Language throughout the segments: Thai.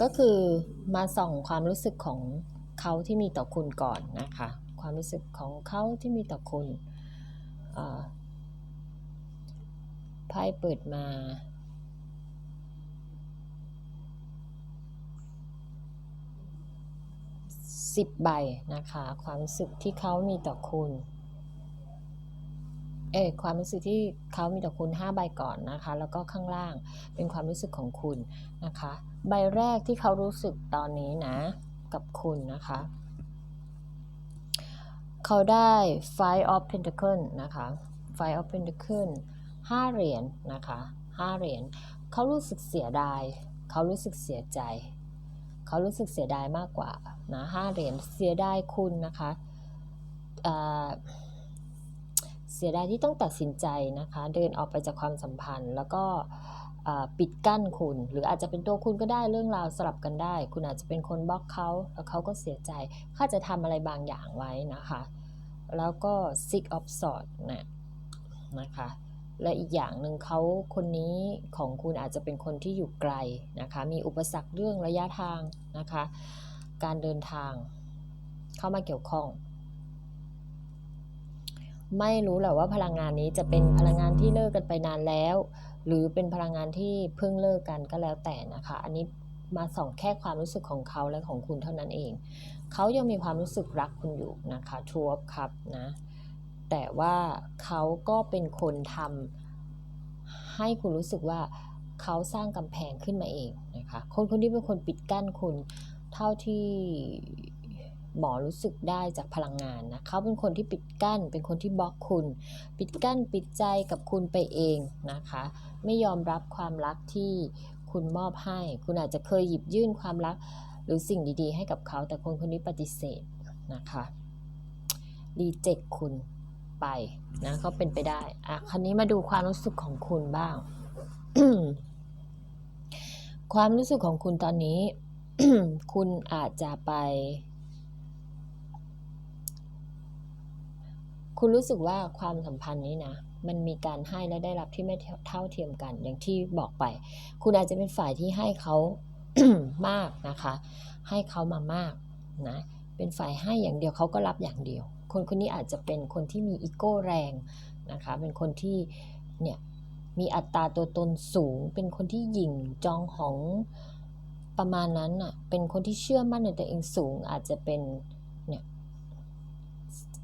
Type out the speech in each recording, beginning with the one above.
ก็คือมาส่องความรู้สึกของเขาที่มีต่อคุณก่อนนะคะ ความรู้สึกของเขาที่มีต่อคุณไพ่เปิดมาสิบใบนะคะ ความรู้สึกที่เขามีต่อคุณ เออความรู้สึกที่เขามีต่อคุณ5ใบก่อนนะคะ แล้วก็ข้างล่างเป็นความรู้สึกของคุณนะคะ ใบแรกที่เขารู้สึกตอนนี้นะ กับคุณนะคะ เขาได้ Five of Pentacle นะคะ Five of Pentacle 5เหรียญนะคะ5เหรียญเขารู้สึกเสียดาย เขารู้สึกเสียใจ เขารู้สึกเสียดายมากกว่านะ5เหรียญเสียดายคุณนะคะอ่า เสียดายที่ต้องตัดสินใจนะคะ เดินออกไปจากความสัมพันธ์ แล้วก็ปิดกั้นคุณ หรืออาจจะเป็นตัวคุณก็ได้เรื่องราวสลับกันได้ คุณอาจจะเป็นคนบล็อกเขาแล้วเขาก็เสียใจเขาจะทำอะไรบางอย่างไว้นะคะ แล้วก็ six of swords นะนะคะ และอีกอย่างหนึ่งเขาคนนี้ของคุณอาจจะเป็นคนที่อยู่ไกลนะคะ มีอุปสรรคเรื่องระยะทางนะคะ การเดินทางเข้ามาเกี่ยวข้อง ไม่รู้แหละว่าพลังงานนี้จะเป็นพลังงานที่เลิกกันไปนานแล้ว หรือเป็นพลังงานที่เพิ่งเลิกกันก็แล้วแต่นะคะ อันนี้มาส่องแค่ความรู้สึกของเขาและของคุณเท่านั้นเอง เขายังมีความรู้สึกรักคุณอยู่นะคะ Two of Cup นะ แต่ว่าเขาก็เป็นคนทำให้คุณรู้สึกว่าเขาสร้างกำแพงขึ้นมาเองนะคะ คนคนนี้เป็นคนปิดกั้นคุณ เท่าที่ หมอรู้สึกได้จากพลังงานนะเขาเป็นคนที่ปิดกั้น เป็นคนที่บล็อกคุณ ปิดกั้นปิดใจกับคุณไปเองนะคะ ไม่ยอมรับความรักที่คุณมอบให้ คุณอาจจะเคยหยิบยื่นความรัก หรือสิ่งดีๆ ให้กับเขา แต่คนคนนี้ปฏิเสธนะคะรีเจ็คคุณไปนะก็เป็นไปได้อะคราวนี้มาดูความรู้สึกของคุณบ้าง ความรู้สึกของคุณตอนนี้ คุณอาจจะไป คุณรู้สึกว่าความสัมพันธ์นี้นะ มันมีการให้และได้รับที่ไม่เท่าเทียมกัน อย่างที่บอกไป คุณอาจจะเป็นฝ่ายที่ให้เขามากนะคะ ให้เขามามากนะ เป็นฝ่ายให้อย่างเดียวเขาก็รับอย่างเดียว คนคนนี้อาจจะเป็นคนที่มีอีโก้แรงนะคะ เป็นคนที่เนี่ยมีอัตราตัวตนสูง เป็นคนที่หยิ่งจองหองประมาณนั้นอะ เป็นคนที่เชื่อมั่นในตัวเองสูง อาจจะเป็นเนี่ย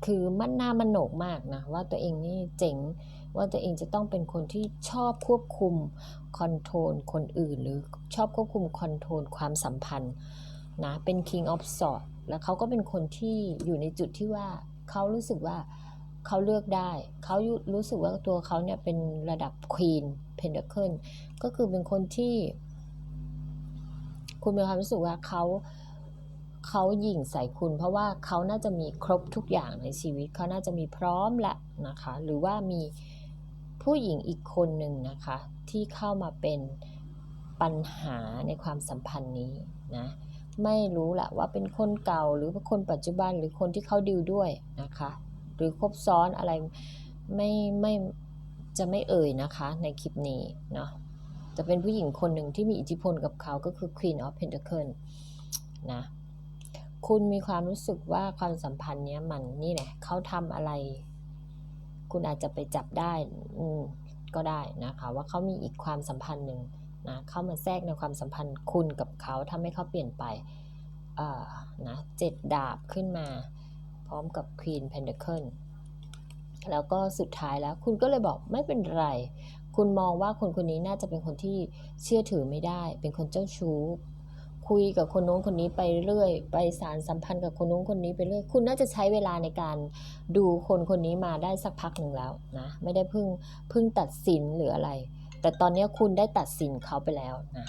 คือมั่นหน้ามันโหนกมากนะ ว่าตัวเองนี่เจ๋ง ว่าตัวเองจะต้องเป็นคนที่ชอบควบคุมคอนโทรลคนอื่น หรือชอบควบคุมคอนโทรลความสัมพันธ์นะเป็น King of s w o r d แล้วเขาก็เป็นคนที่อยู่ในจุดที่ว่าเขารู้สึกว่าเขาเลือกได้ เขารู้สึกว่าตัวเขาเนี่ยเป็นระดับ Queen Pentacle ก็คือเป็นคนที่ คุณมีความรู้สึกว่าเขา เขาหยิ่งใส่คุณ เพราะว่าเขาน่าจะมีครบทุกอย่างในชีวิต เขาน่าจะมีพร้อมละนะคะ หรือว่ามีผู้หญิงอีกคนหนึ่งนะคะ ที่เข้ามาเป็นปัญหาในความสัมพันธ์นี้นะไม่รู้แหละว่าเป็นคนเก่าหรือเป็นคนปัจจุบันหรือคนที่เขาดิวด้วยนะคะ หรือคบซ้อนอะไรไม่ไม่จะไม่เอ่ยนะคะในคลิปนี้เนาะจะเป็นผู้หญิงคนหนึ่งที่มีอิทธิพลกับเขาก็คือ Queen of Pentacle นะ คุณมีความรู้สึกว่าความสัมพันธ์เนี้ยมันนี่แหละเขาทำอะไร คุณอาจจะไปจับได้ อืมก็ได้นะคะ ว่าเขามีอีกความสัมพันธ์หนึ่งนะเข้ามาแทรกในความสัมพันธ์คุณกับเขาทำให้เขาเปลี่ยนไปอ่านะเจ็ดดาบขึ้นมา พร้อมกับ Queen Pentacle แล้วก็สุดท้ายแล้วคุณก็เลยบอกไม่เป็นไร คุณมองว่าคนคนนี้น่าจะเป็นคนที่เชื่อถือไม่ได้ เป็นคนเจ้าชู้ คุยกับคนโน้นคนนี้ไปเรื่อย ไปสารสัมพันธ์กับคนโน้นคนนี้ไปเรื่อย คุณน่าจะใช้เวลาในการดูคนคนนี้มาได้สักพักหนึ่งแล้วนะไม่ได้เพิ่งเพิ่งตัดสินหรืออะไร แต่ตอนนี้คุณได้ตัดสินเขาไปแล้วนะ